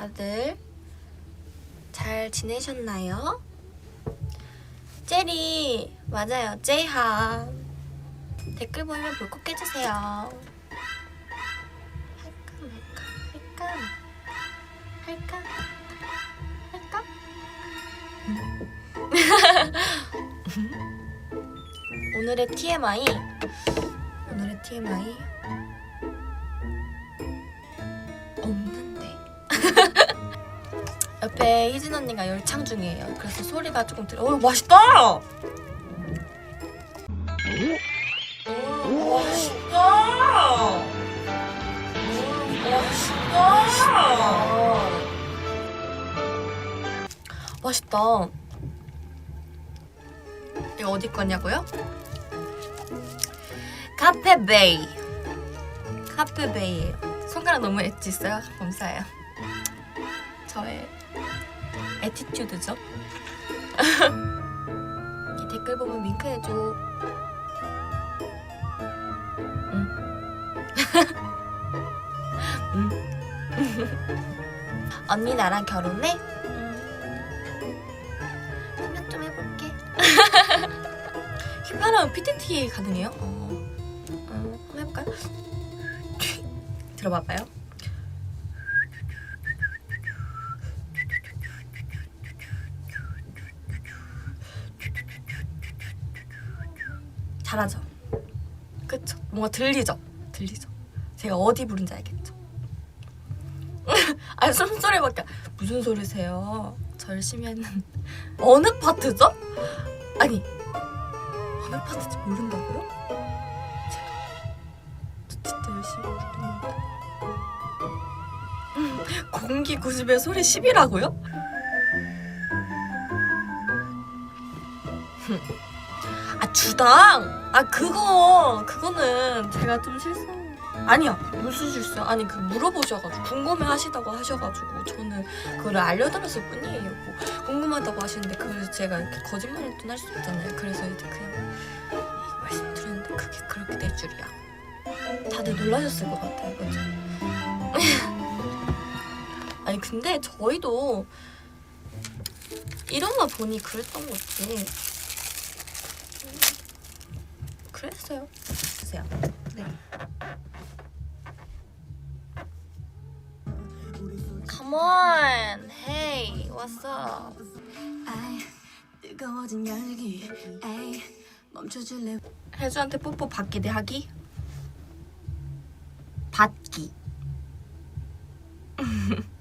다들 잘 지내셨나요? 제리 맞아요. 제이하. 댓글 보면 물꼭 해주세요. 할까 말까? 할까? 할까? 할까? 오늘의 TMI 오늘의 TMI 옆에 희진 언니가 열창 중이에요. 그래서 소리가 조금 들어. 어 맛있다! 오, 맛있다! 음, 맛있다! 맛있다. 이거 어디 거냐고요? 카페베이. 카페베이예요. 손가락 너무 엣지 있어요? 감사해요 저의 에티튜드죠 이 댓글 보면 윙크해줘 응. 응. 언니 나랑 결혼해? 응. 생각 좀 해볼게 휘파람 PTT 가능해요? 어. 어, 한번 해볼까요? 들어봐봐요. 잘하죠? 그쵸? 뭔가 들리죠? 들리죠? 제가 어디 부른지 알겠죠? 아니 숨소리밖에 무슨 소리세요? 저 열심히 했는 어느 파트죠? 아니 어느 파트인지 모른다고요? 제가 저 진짜 열심히 부르는데 음, 공기 90에 소리 10이라고요? 아 주당? 아 그거 그거는 제가 좀 실수 아니야 무슨 실수 아니 그 물어보셔가지고 궁금해 하시다고 하셔가지고 저는 그거를 알려드렸을 뿐이에요. 뭐 궁금하다고 하시는데 그걸 제가 이렇게 거짓말을 또 할 수 없잖아요. 그래서 이제 그냥 말씀드렸는데 그게 그렇게 될 줄이야. 다들 놀라셨을 것 같아요. 그죠? 아니 근데 저희도 이런 거 보니 그랬던 거지 그랬어요 주세요 네 Come on, hey, what's up? 아이 뜨거워진 열기 에이 멈춰줄래 혜주한테 뽀뽀 받기 대 하기? 받기.